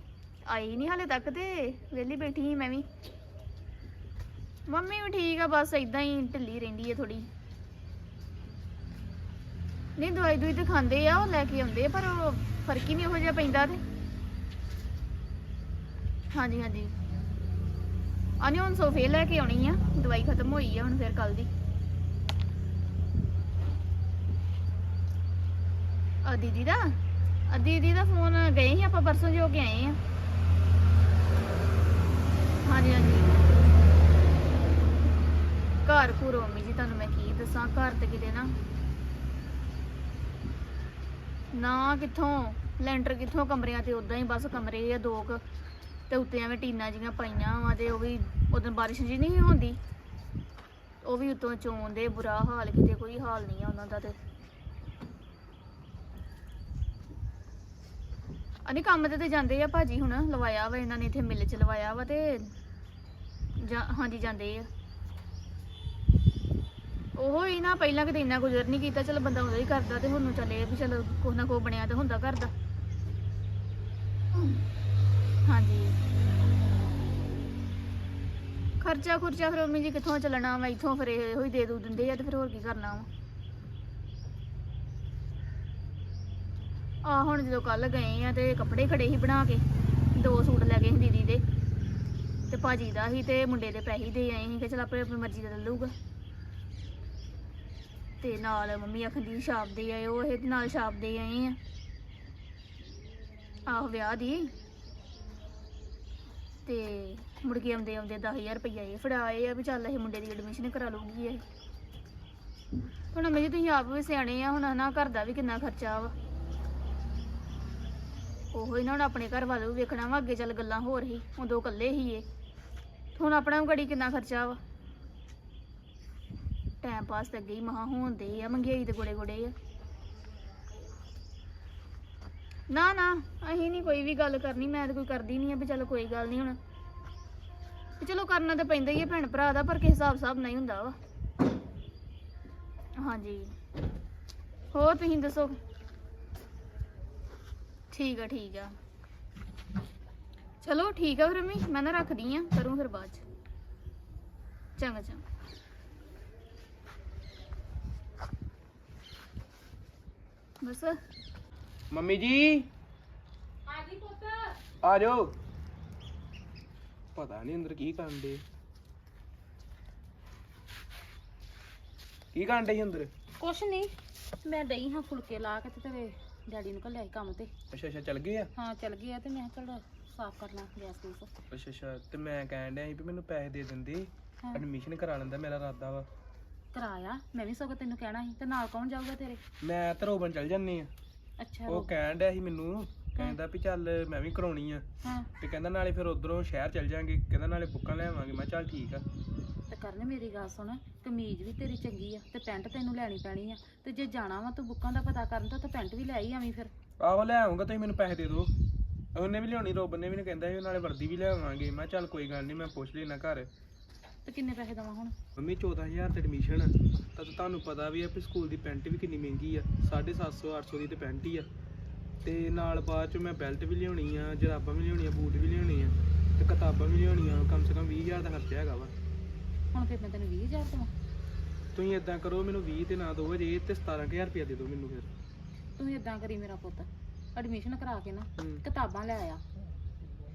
ਆਈ ਨਹੀਂ ਹਾਲੇ ਤੱਕ ਤੇ, ਵਿਹਲੀ ਬੈਠੀ ਸੀ ਮੈਂ ਵੀ। ਮੰਮੀ ਵੀ ਠੀਕ ਆ, ਬਸ ਇਦਾਂ ਹੀ ਢਿੱਲੀ ਰਹਿੰਦੀ ਹੈ ਥੋੜੀ ਨਹੀਂ ਦਵਾਈ ਦੂਈ ਤੇ ਖਾਂਦੇ ਆ, ਉਹ ਲੈ ਕੇ ਆਉਂਦੇ ਆ, ਪਰ ਉਹ ਫ਼ਰਕ ਹੀ ਨਹੀਂ ਉਹੋ ਜਿਹਾ ਪੈਂਦਾ ਤੇ। ਹਾਂਜੀ ਹਾਂਜੀ। ਆਨੇ ਹੁਣ ਸੋਫੇ ਲੈ ਕੇ ਆਉਣੀ ਆ, ਦਵਾਈ ਖਤਮ ਹੋਈ ਆ, ਹੁਣ ਫਿਰ ਕੱਲ ਦੀ। ਆ ਦੀਦੀ ਦਾ? ਆ ਦੀਦੀ ਦਾ ਫੋਨ ਗਏ ਸੀ, ਆਪਾਂ ਪਰਸੋਂ ਜੋ ਕੇ ਆਏ ਆ। ਹਾਂਜੀ ਹਾਂਜੀ। ਘਰ ਘੁਰ ਮੰਮੀ ਜੀ, ਤੁਹਾਨੂੰ ਮੈਂ ਕੀ ਦੱਸਾਂ, ਘਰ ਤੇ ਕਿਤੇ ਨਾ ਨਾ ਕਿੱਥੋਂ, ਲੈਂਟਰ ਕਿੱਥੋਂ ਕਮਰਿਆਂ ਤੇ ਉਦਾਂ ਹੀ ਬਸ ਕਮਰੇ ਆ ਦੋ ਕੁ, ਤੇ ਉੱਤੇ ਐਵੇਂ ਟੀਨਾਂ ਜੀਆਂ ਪਾਈਆਂ ਵਾ ਤੇ ਉਹ ਵੀ ਉਦੋਂ ਬਾਰਿਸ਼ ਜੀ ਨਹੀਂ ਹੁੰਦੀ। ਉਹ ਵੀ ਉਤੋਂ ਚੋਂਦੇ ਬੁਰਾ ਹਾਲ, ਕਿਤੇ ਕੋਈ ਹਾਲ ਨਹੀਂ ਆ ਉਹਨਾਂ ਦਾ ਤੇ। ਅਨੇ ਕੰਮ ਤੇ ਤੇ ਜਾਂਦੇ ਆ ਭਾਜੀ ਹੁਣ, ਲਵਾਇਆ ਵਾ ਇਹਨਾਂ ਨੇ ਇੱਥੇ ਮਿਲ ਚ ਲਵਾਇਆ ਵਾ ਤੇ ਜਾਂ- ਹਾਂਜੀ ਜਾਂਦੇ ਆ। ਉਹ ਹੀ ਨਾ, ਪਹਿਲਾਂ ਕਿਤੇ ਇੰਨਾ ਗੁਜ਼ਰ ਨਹੀਂ ਕੀਤਾ, ਚਲ ਬੰਦਾ ਉਹਦਾ ਹੀ ਕਰਦਾ ਤੇ ਹੁਣ ਨੂੰ ਚੱਲੇ ਵੀ ਚਲ ਕੁਛ ਨਾ ਕੁਛ ਬਣਿਆ ਤੇ ਹੁੰਦਾ ਕਰਦਾ। ਹਾਂਜੀ। ਖਰਚਾ ਖੁਰਚਾ ਫਿਰ ਮੰਮੀ ਜੀ ਕਿੱਥੋਂ ਚੱਲਣਾ ਵਾ, ਇੱਥੋਂ ਫਿਰ ਇਹੋ ਹੀ ਦੇ ਦੂ ਦਿੰਦੇ ਆ ਤੇ ਫਿਰ ਹੋਰ ਕੀ ਕਰਨਾ ਵਾ। ਆ ਹੁਣ ਜਦੋਂ ਕੱਲ ਗਏ ਆ ਤੇ ਕੱਪੜੇ ਖੜੇ ਸੀ ਬਣਾ ਕੇ, ਦੋ ਸੂਟ ਲੈ ਗਏ ਸੀ ਦੀਦੀ ਦੇ। ਤੇ ਭਾਜੀ ਦਾ ਸੀ ਤੇ ਮੁੰਡੇ ਦੇ ਪੈਸੇ ਦੇ ਆਏ ਸੀ ਕਿ ਚਲ ਆਪੇ ਆਪਣੀ ਮਰਜ਼ੀ ਦਾ ਲੈ ਲਊਗਾ ਤੇ ਨਾਲ ਮੰਮੀ ਆਖਦੀ ਛਾਪ ਦੇ ਆਏ ਉਹ, ਇਹ ਨਾਲ ਛਾਪ ਦੇ ਆਏ ਆ। ਆਹ ਵਿਆਹ ਦੀ। ਤੇ ਮੁੜ ਕੇ ਆਉਂਦੇ ਆਉਂਦੇ 10000 ਰੁਪਈਆ ਇਹ ਫੜਾਏ ਆ ਵੀ ਚੱਲ ਇਹ ਮੁੰਡੇ ਦੀ ਐਡਮਿਸ਼ਨ ਕਰਾ ਲੂਗੀ ਇਹ। ਹੁਣ ਮੈਂ ਜੀ ਤੁਸੀਂ ਆਪ ਵੀ ਸਿਆਣੇ ਆ, ਹੁਣ ਨਾ ਘਰ ਦਾ ਵੀ ਕਿੰਨਾ ਖਰਚਾ ਵਾ। ਉਹੋ ਹੀ ਨਾ ਹੁਣ ਆਪਣੇ ਘਰ ਵੱਲ ਵੀ ਵੇਖਣਾ ਵਾ, ਅੱਗੇ ਚੱਲ ਗੱਲਾਂ ਹੋਰ ਹੀ, ਉਦੋਂ ਇਕੱਲੇ ਹੀ ਏ। ਹੁਣ ਆਪਣਾ ਵੀ ਗੜੀ ਕਿੰਨਾ ਖਰਚਾ ਵਾ? ਟਾਈਮ ਪਾਸ ਤਾਂ ਅੱਗੇ ਹੀ ਮਹਾ ਹੋਣਦੇ ਆ, ਮਹਿੰਗਾਈ ਤੇ ਗੋੜੇ ਗੋੜੇ ਆ। ਨਾ ਨਾ, ਅਸੀਂ ਨਹੀਂ ਕੋਈ ਵੀ ਗੱਲ ਕਰਨੀ, ਮੈਂ ਤਾਂ ਕੋਈ ਕਰਦੀ ਨਹੀਂ ਆ ਵੀ ਚਲੋ ਕੋਈ ਗੱਲ ਨਹੀਂ ਹੁਣ। ਵੀ ਚਲੋ ਕਰਨਾ ਤਾਂ ਪੈਂਦਾ ਹੀ ਆ ਭੈਣ ਭਰਾ ਦਾ, ਪਰ ਕਿਸੇ ਹਿਸਾਬ ਹਿਸਾਬ ਨਹੀਂ ਹੁੰਦਾ ਵਾ। ਹਾਂਜੀ। ਹੋਰ ਤੁਸੀਂ ਦੱਸੋ? ਠੀਕ ਆ ਠੀਕ ਆ। ਚਲੋ ਠੀਕ ਆ ਫਿਰ ਮੈਂ ਮੈਂ ਨਾ ਰੱਖਦੀ ਆ ਕਰੂੰ ਫਿਰ ਬਾਅਦ ਚ। ਚੰਗਾ ਚੰਗਾ। ਬਸ। ਮੰਮੀ ਜੀ? ਆ ਗਈ ਪੁੱਤ। ਆ ਜਾਓ। ਪਤਾ ਨਹੀਂ ਅੰਦਰ ਕੀ ਕਰਨ ਦੇ ਕੀ ਕਰਨ ਦੇ ਅੰਦਰ? ਕੁਛ ਨਹੀਂ ਮੈਂ ਡਈ ਹਾਂ ਫੁਲਕੇ ਲਾ ਕੇ ਤੇ ਤੇਰੇ ਡੈਡੀ ਨੂੰ ਘੱਲਿਆ ਸੀ ਕੰਮ ਤੇ। ਅੱਛਾ ਅੱਛਾ ਚੱਲ ਗਏ ਆ? ਹਾਂ ਚੱਲ ਗਏ ਆ ਤੇ ਮੈਂ ਕਿਹਾ ਚਲ ਸਾਫ਼ ਕਰ ਲਾਂ ਗੈਸ ਗੂਸ। ਅੱਛਾ ਅੱਛਾ ਤੇ ਮੈਂ ਕਹਿਣ ਡਿਆ ਸੀ ਵੀ ਮੈਨੂੰ ਪੈਸੇ ਦੇ ਦਿੰਦੇ। ਹਾਂ। ਐਡਮਿਸ਼ਨ ਕਰਾ ਲੈਂਦਾ ਮੇਰਾ ਇਰਾਦਾ ਵਾ। ਕਰਾਇਆ? ਮੈਂ ਵੀ ਸਗੋਂ ਤੈਨੂੰ ਕਹਿਣਾ ਸੀ। ਤੇ ਨਾਲ ਕੌਣ ਜਾਊਗਾ ਤੇਰੇ? ਮੈਂ ਤੇ ਰੋਬਨ ਚੱਲ ਜੰਨੇ ਆ। ਅੱਛਾ ਉਹ ਕਹਿਣ ਡਿਆ ਸੀ ਮੈਨੂੰ ਕਹਿੰਦਾ ਵੀ ਚੱਲ ਮੈਂ ਵੀ ਕਰਾਉਣੀ ਆ। ਹਾਂ। ਤੇ ਕਹਿੰਦਾ ਨਾਲੇ ਫਿਰ ਉਧਰੋਂ ਸ਼ਹਿਰ ਚੱਲ ਜਾਾਂਗੇ। ਕਹਿੰਦਾ ਨਾਲੇ ਬੁੱਕਾਂ ਲੈ ਆਵਾਂਗੇ। ਮੈਂ ਕਿਹਾ ਚੱਲ ਠੀਕ ਆ। ਕਰਨ ਮੇਰੀ ਗੱਲ ਸੁਣ। ਕਮੀਜ਼ ਵੀ ਤੇਰੀ ਚੰਗੀ ਆ ਤੇ ਪੈਂਟ ਤੈਨੂੰ ਲੈਣੀ ਪੈਣੀ ਆ। ਤੇ ਜੇ ਜਾਣਾ ਵਾ ਤੂੰ ਬੁੱਕਾਂ ਦਾ ਪਤਾ ਕਰਨ ਤਾਂ ਉੱਥੇ ਪੈਂਟ ਵੀ ਲੈ ਹੀ ਆਵੀਂ ਫਿਰ। ਆਹੋ ਲੈ ਆਉਂਗਾ ਤੁਸੀਂ ਮੈਨੂੰ ਪੈਸੇ ਦੇ ਦਿਓ। ਉਹਨੇ ਵੀ ਲਿਆਉਣੀ ਰੋਬਨ ਨੇ ਵੀ ਨੇ ਕਹਿੰਦਾ ਸੀ ਨਾਲੇ ਵਰਦੀ ਵੀ ਲੈ ਆਵਾਂਗੇ। ਮੈਂ ਕਿਹਾ ਚੱਲ ਕੋਈ ਗੱਲ ਨਹੀਂ ਮੈਂ ਪੁੱਛ ਲੈਣਾ ਘਰ। ਤੇ ਕਿੰਨੇ ਪੈਸੇ ਦਵਾਂ ਹੁਣ? ਮੰਮੀ 14000 ਤੇ ਐਡਮਿਸ਼ਨ ਤਾਂ ਤੁਹਾਨੂੰ ਪਤਾ ਵੀ ਹੈ ਕਿ ਸਕੂਲ ਦੀ ਪੈਂਟ ਵੀ ਕਿੰਨੀ ਮਹਿੰਗੀ ਆ। 750 800 ਦੀ ਤੇ ਪੈਂਟ ਹੀ ਆ। ਤੇ ਨਾਲ ਬਾਅਦ ਚ ਮੈਂ ਬੈਲਟ ਵੀ ਲਿਆਉਣੀ ਆ ਜਰਾਬਾਂ ਵੀ ਲਿਆਉਣੀਆਂ ਬੂਟ ਵੀ ਲਿਆਉਣੇ ਆ ਤੇ ਕਿਤਾਬਾਂ ਵੀ ਲਿਆਉਣੀਆਂ। ਕਮ ਸੇ ਕਮ 20000 ਦਾ ਖਰਚਾ ਹੈਗਾ ਵਾ। ਹੁਣ ਫਿਰ ਮੈਂ ਤੈਨੂੰ 20000 ਦਵਾਂ ਤੁਸੀਂ ਇਦਾਂ ਕਰੋ ਮੈਨੂੰ 20 ਤੇ ਨਾ ਦਿਓ ਜੇ ਤੇ 17000 ਰੁਪਇਆ ਦੇ ਦਿਓ ਮੈਨੂੰ ਫਿਰ ਤੂੰ ਇਦਾਂ ਕਰੀ ਮੇਰਾ ਪੁੱਤ ਐਡਮਿਸ਼ਨ ਕਰਾ ਕੇ ਨਾ ਹੂੰ। ਕਿਤਾਬਾਂ ਲੈ ਆ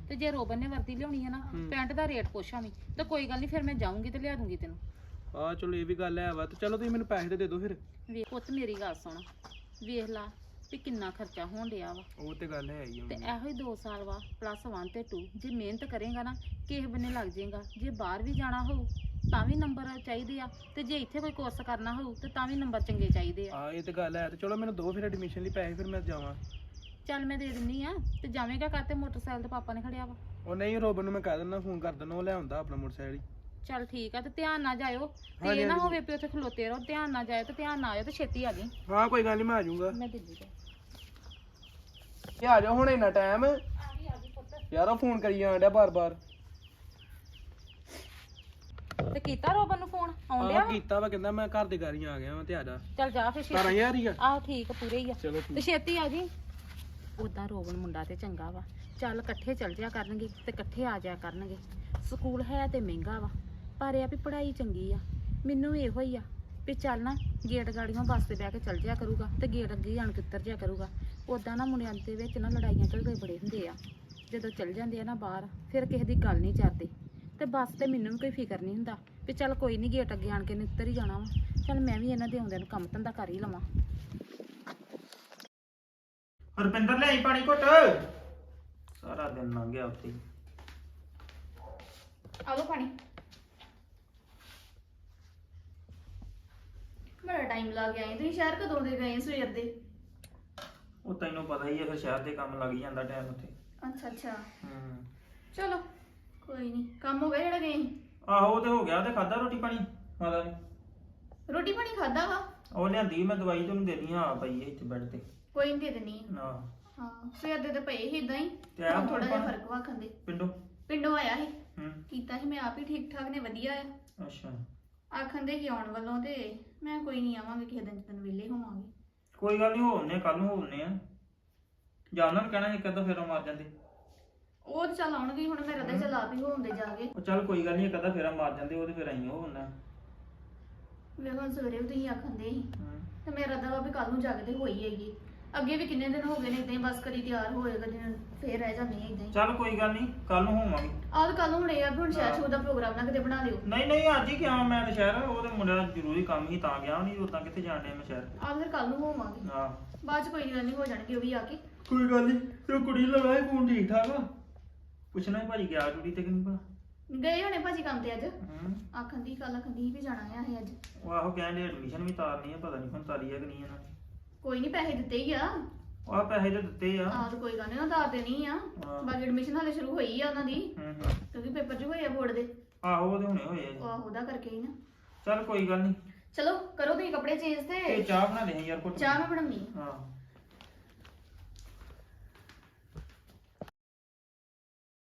ਤੇ ਜੇ ਰੋਬਨ ਨੇ ਵਰਦੀ ਲਿਆਉਣੀ ਹੈ ਨਾ ਹੂੰ। ਪੈਂਟ ਦਾ ਰੇਟ ਪੁੱਛਾਂ ਵੀ ਤੇ ਕੋਈ ਗੱਲ ਨਹੀਂ ਫਿਰ ਮੈਂ ਜਾਊਂਗੀ ਤੇ ਲਿਆ ਦੂੰਗੀ ਤੈਨੂੰ ਆ ਚਲੋ ਇਹ ਵੀ ਗੱਲ ਹੈ ਵਾ ਤੇ ਚਲੋ ਤੁਸੀਂ ਮੈਨੂੰ ਪੈਸੇ ਤੇ ਦੇ ਦਿਓ ਫਿਰ ਵੇਖ ਪੁੱਤ ਮੇਰੀ ਗੱਲ ਸੁਣ ਵੇਖ ਲਾ ਵੀ ਕਿੰਨਾ ਖਰਚਾ ਹੋਣ ਡਿਆ ਵਾ ਉਹ ਤੇ ਗੱਲ ਹੈ ਹੀ ਆ ਤੇ ਮੰਮੀ। ਇਹੋ ਹੀ 2 ਸਾਲ ਵਾ ਪਲੱਸ 1 ਤੇ 2 ਜੇ ਮਿਹਨਤ ਕਰੇਗਾ ਨਾ ਕਿਸੇ ਬੰਨੇ ਲੱਗ ਜਾਏਗਾ ਜੇ ਬਾਹਰ ਵੀ ਜਾਣਾ ਹੋਊ ਤਾਂ ਵੀ ਨੰਬਰ ਚਾਹੀਦੇ ਆ ਤੇ ਜੇ ਇੱਥੇ ਕੋਈ ਕੋਰਸ ਕਰਨਾ ਹੋਊ ਤੇ ਤਾਂ ਵੀ ਨੰਬਰ ਚੰਗੇ ਚਾਹੀਦੇ ਆ। ਆ ਇਹ ਤੇ ਗੱਲ ਹੈ ਤੇ ਚਲੋ ਮੈਨੂੰ ਦੋ ਫਿਰ ਐਡਮਿਸ਼ਨ ਲਈ ਪੈਸੇ ਫਿਰ ਮੈਂ ਜਾਵਾਂ। ਚੱਲ ਮੈਂ ਦੇ ਦਿੰਨੀ ਆ ਤੇ ਜਾਵੇਂਗਾ ਕਰਤੇ ਮੋਟਰਸਾਈਕਲ ਤੇ ਪਾਪਾ ਨੇ ਖੜਿਆ ਵਾ। ਉਹ ਨਹੀਂ ਰੋਬਨ ਨੂੰ ਮੈਂ ਕਹਿ ਦਿੰਦਾ ਫੋਨ ਕਰ ਦਿੰਦਾ ਉਹ ਲੈ ਆਉਂਦਾ ਆਪਣਾ ਮੋਟਰਸਾਈਕਲ ਹੀ। ਚੱਲ ਠੀਕ ਆ ਤੇ ਧਿਆਨ ਨਾਲ ਜਾਇਓ ਤੇ ਹਾਂਜੀ, ਇਹ ਨਾ ਹਾਂਜੀ। ਹੋਵੇ ਵੀ ਉੱਥੇ ਖਲੋਤੇ ਰਹੋ ਧਿਆਨ ਨਾਲ ਜਾਇਓ ਤੇ ਧਿਆਨ ਨਾਲ ਆਇਓ ਤੇ ਛੇਤੀ ਆ ਗਈ ਹਾਂ ਕੋਈ ਗੱਲ ਨਹੀਂ ਮੈਂ ਆ ਜਾਊਂਗਾ। ਮੈਂ ਦਿੱਲੀ ਤੇ ਇਹ ਆ ਜਾਓ ਹੁਣ ਇੰਨਾ ਟਾਈਮ ਯਾਰ ਉਹ ਫੋਨ ਕਰੀ ਜਾਣ ਡਿਆ ਬਾਰ-ਬਾਰ। ਤੇ ਕੀਤਾ ਰੋਬਨ ਨੂੰ ਫੋਨ? ਆਉਣ ਡਿਆ ਆਹ? ਕੀਤਾ ਵਾ ਕਹਿੰਦਾ ਮੈਂ ਘਰ ਦੇ ਘਰ ਹੀ ਆ ਗਿਆ ਵਾਂ ਤੇ ਆ ਜਾ। ਚੱਲ ਜਾ ਫਿਰ ਛੇਤੀ 17000 ਹੀ ਆ। ਆਹ ਠੀਕ ਆ ਪੂਰੇ ਹੀ ਆ। ਚਲੋ ਤੇ ਠੀਕ ਛੇਤੀ ਆ ਜੀ। ਉਦਾਂ ਰੋਵਣ ਮੁੰਡਾ ਤੇ ਚੰਗਾ ਵਾ। ਚੱਲ ਇਕੱਠੇ ਚੱਲ ਜਿਆ ਕਰਨਗੇ ਤੇ ਇਕੱਠੇ ਆ ਜਾਇਆ ਕਰਨਗੇ। ਸਕੂਲ ਹੈ ਤੇ ਮਹਿੰਗਾ ਵਾ ਪਰ ਇਹ ਆ ਵੀ ਪੜ੍ਹਾਈ ਚੰਗੀ ਆ। ਮੈਨੂੰ ਵੀ ਇਹੋ ਹੀ ਆ ਵੀ ਚੱਲ ਨਾ ਗੇਟ ਗਾੜੀਆਂ ਬੱਸ ਤੇ ਬਹਿ ਕੇ ਚੱਲ ਜਿਆ ਕਰੂਗਾ ਤੇ ਗੇਟ ਅੱਗੇ ਹੀ ਆਣ ਕੇ ਉਤਰ ਜਿਆ ਕਰੂਗਾ। ਉਦਾਂ ਨਾ ਮੁੰਡਿਆਂ ਦੇ ਵਿੱਚ ਨਾ ਲੜਾਈਆਂ ਝਗੜੇ ਬੜੇ ਹੁੰਦੇ ਆ। ਜਦੋਂ ਚੱਲ ਜਾਂਦੇ ਆ ਨਾ ਬਾਹਰ ਫਿਰ ਕਿਸੇ ਦੀ ਗੱਲ ਨਹੀਂ ਚੱਲਦੀ ਤੇ ਬੱਸ ਤੇ ਮੈਨੂੰ ਵੀ ਕੋਈ ਫਿਕਰ ਨਹੀਂ ਹੁੰਦਾ ਵੀ ਚੱਲ ਕੋਈ ਨਹੀਂ ਗੇਟ ਅੱਗੇ ਆਣ ਕੇ ਨਿੱਤਰ ਹੀ ਜਾਣਾ ਵਾ। ਚੱਲ ਮੈਂ ਵੀ ਇਹਨਾਂ ਦੇ ਆਉਂਦਿਆਂ ਨੂੰ ਕੰਮ ਧੰਦਾ ਕਰ ਹੀ ਲਵਾਂ। ਰੁਪਿੰਦਰ ਲਿਆਈ ਪਾਣੀ ਘੁੱਟ। ਸਾਰਾ ਦਿਨ ਲੰਘ ਗਿਆ ਉੱਥੇ ਹੀ। ਆਲੋ ਪਾਣੀ। ਬੜਾ ਟਾਈਮ ਲੱਗ ਗਿਆ ਤੁਸੀਂ ਸ਼ਹਿਰ ਕਦੋਂ ਦੇ ਗਏ ਸਵੇਰ ਦੇ? ਉਹ ਤੈਨੂੰ ਪਤਾ ਹੀ ਹੈ ਫਿਰ ਸ਼ਹਿਰ ਦੇ ਕੰਮ ਲੱਗ ਹੀ ਜਾਂਦਾ ਟਾਈਮ ਉੱਥੇ। ਅੱਛਾ ਅੱਛਾ। ਹੂੰ। ਚਲੋ। ਕੋਈ ਨਹੀਂ ਕੰਮ ਹੋ ਗਿਆ ਜਿਹੜਾ ਗਏ ਸੀ? ਆਹੋ ਉਹ ਤੇ ਹੋ ਗਿਆ ਤੇ ਖਾਦਾ ਰੋਟੀ ਪਾਣੀ? ਮਾਤਾ ਨੇ ਰੋਟੀ ਪਾਣੀ ਖਾਦਾ ਵਾ? ਉਹ ਲਿਆਂਦੀ ਮੈਂ ਦਵਾਈ ਤੈਨੂੰ ਦੇਣੀ ਆ ਪਈ ਹੈ ਇੱਥੇ ਬੈੱਡ ਤੇ। ਕੋਈ ਨਹੀਂ ਦੇ ਦਿੰਨੀ ਆ। ਨਾ। ਹਾਂ ਸਵੇਰ ਦੇ ਤੇ ਪਏ ਸੀ ਇਦਾਂ ਹੀ ਤੇ ਆਹ ਥੋੜਾ ਜਿਹਾ ਹੁਣ ਫ਼ਰਕ ਵਾਖਣ ਦੇ। ਪਿੰਡੋਂ? ਪਿੰਡੋਂ ਆਇਆ ਸੀ। ਹੂੰ। ਕੀਤਾ ਸੀ ਮੈਂ ਆਪ ਹੀ ਠੀਕ ਠਾਕ ਨੇ ਵਧੀਆ ਆ। ਅੱਛਾ। ਆਖਣ ਦੇ ਕਿ ਆਉਣ ਵੱਲੋਂ ਤੇ ਮੈਂ ਕੋਈ ਨਹੀਂ ਆਵਾਂਗੇ ਕਿਸੇ ਦਿਨ ਜਦੋਂ ਵਿਹਲੇ ਹੋਵਾਂਗੇ। ਕੋਈ ਗੱਲ ਨਹੀਂ ਹੋਣੇ ਕੱਲ ਨੂੰ ਹੋਣੇ ਆ। ਜਾਂ ਉਹਨਾਂ ਨੂੰ ਕਹਿਣਾ ਇੱਕ ਅੱਧਾ ਫੇਰਾ ਮਾਰ ਜਾਂਦੇ। ਉਹ ਤੇ ਚੱਲ ਆਉਣਗੇ ਹੀ, ਹੁਣ ਮੇਰਾ ਤਾਂ ਚੱਲ ਆਪ ਹੀ ਹੋਉਂਦੇ ਜਾ ਕੇ ਉਹ ਚੱਲ ਕੋਈ ਗੱਲ ਨਹੀਂ ਇੱਕ ਅੱਧਾ ਫੇਰਾ ਮਾਰ ਜਾਂਦੇ ਉਹ ਤੇ ਫਿਰ ਆਈ ਉਹ ਹੁੰਦਾ ਵੇਖੋ ਹੁਣ ਸਵੇਰੇ ਵੀ ਤੁਸੀਂ ਆਖਣ ਦੇ ਸੀ ਹੂੰ ਤੇ ਮੇਰਾ ਤਾਂ ਵਾ ਵੀ ਕੱਲ ਨੂੰ ਜਾ ਕੇ ਤੇ ਹੋਈ ਹੈਗੀ। ਅੱਗੇ ਵੀ ਕਿੰਨੇ ਦਿਨ ਹੋ ਗਏ ਨੇ ਇਦਾਂ ਹੀ ਬਸ ਕਰੀ ਤਿਆਰ ਹੋਏਗਾ ਜਿਵੇਂ ਫੇਰ ਰਹਿ ਜਾਂਦੇ ਆ ਇਦਾਂ ਹੀ। ਚੱਲ ਕੋਈ ਗੱਲ ਨਹੀਂ ਕੱਲ ਨੂੰ ਹੋਵਾਂਗੇ। ਆਹ ਕੱਲ ਨੂੰ ਹੁਣ ਆ ਵੀ ਹੁਣ ਸ਼ਹਿਰ ਸ਼ੋਰ ਦਾ ਪ੍ਰੋਗਰਾਮ ਨਾ ਕਿਤੇ ਬਣਾ ਲਿਓ। ਨਹੀਂ ਨਹੀਂ ਅੱਜ ਹੀ ਗਿਆ ਮੈਂ ਤਾਂ ਸ਼ਹਿਰ ਉਹਦੇ ਮੁੰਡੇ ਦਾ ਜ਼ਰੂਰੀ ਕੰਮ ਹੀ ਤਾਂ ਗਿਆ ਨਹੀਂ ਉਦਾਂ ਕਿੱਥੇ ਜਾਣ ਡਿਆ ਮੈਂ ਸ਼ਹਿਰ ਆਹ ਫਿਰ ਕੱਲ ਨੂੰ ਹੋਵਾਂਗੇ। ਹਾਂ। ਬਾਅਦ ਚ ਕੋਈ ਗੱਲ ਨਹੀਂ ਹੋ ਜਾਣਗੇ ਉਹ ਵੀ ਆ ਕੇ। ਕੋਈ ਗੱਲ ਨਹੀਂ ਤੇ ਕੁੜੀ ਲਗਾਏ ਫੋਨ ਠੀਕ ਠਾਕ ਆ? ਪੁੱਛਣਾ ਸੀ ਭਾਜੀ ਗਿਆ ਡਿਊਟੀ ਤੇ ਕਿ ਨਹੀਂ ਭਲਾ? ਗਏ ਹੋਣੇ ਭਾਜੀ ਕੰਮ ਤੇ ਅੱਜ। ਹੂੰ। ਆਖਣ ਦੀ ਕੱਲ ਆਖਣ ਦੀ ਵੀ ਜਾਣਾ ਹੈ ਇਹ ਅੱਜ। ਉਹ ਆਹੋ ਕਹਿੰਦੇ ਐਡਮਿਸ਼ਨ ਵੀ ਤਾਰਨੀ ਆ ਪਤਾ ਨਹੀਂ ਹੁਣ ਤਾਰੀ ਆ ਕਿ ਨਹੀਂ ਇਹਨਾਂ ਨੇ ਕੋਈ ਨਹੀਂ ਪੈਸੇ ਦਿੱਤੇ ਹੀ ਆ। ਉਹ ਆਹ ਪੈਸੇ ਤੇ ਦਿੱਤੇ ਆ। ਆਹ ਤਾਂ ਕੋਈ ਗੱਲ ਨਹੀਂ ਉਹ ਤਾਰ ਦੇਣੀ ਆ। ਹਾਂ। ਬਾਕੀ ਐਡਮਿਸ਼ਨ ਹਾਲੇ ਸ਼ੁਰੂ ਹੋਈ ਆ ਉਹਨਾਂ ਦੀ। ਹੂੰ ਹੂੰ। ਕਿਉਂਕਿ ਪੇਪਰ ਚ ਹੋਏ ਆ ਬੋਰਡ ਦੇ। ਆਹੋ ਉਹਦੇ ਹੁਣੇ ਹੋਏ ਆ ਜੀ। ਉਹ ਆਹ ਉਹਦਾ ਕਰਕੇ ਹੀ ਨਾ। ਚੱਲ ਕੋਈ ਗੱਲ ਨਹੀਂ ਚਲੋ ਕਰੋ ਤੁਸੀਂ ਕੱਪੜੇ ਚੇਂਜ ਤੇ। ਤੇ ਚਾਹ ਬਣਾ ਦੇ ਯਾਰ ਕੁੱਟ ਚਾਹ ਮੈਂ ਬਣਾਉਣੀ ਹਾਂ।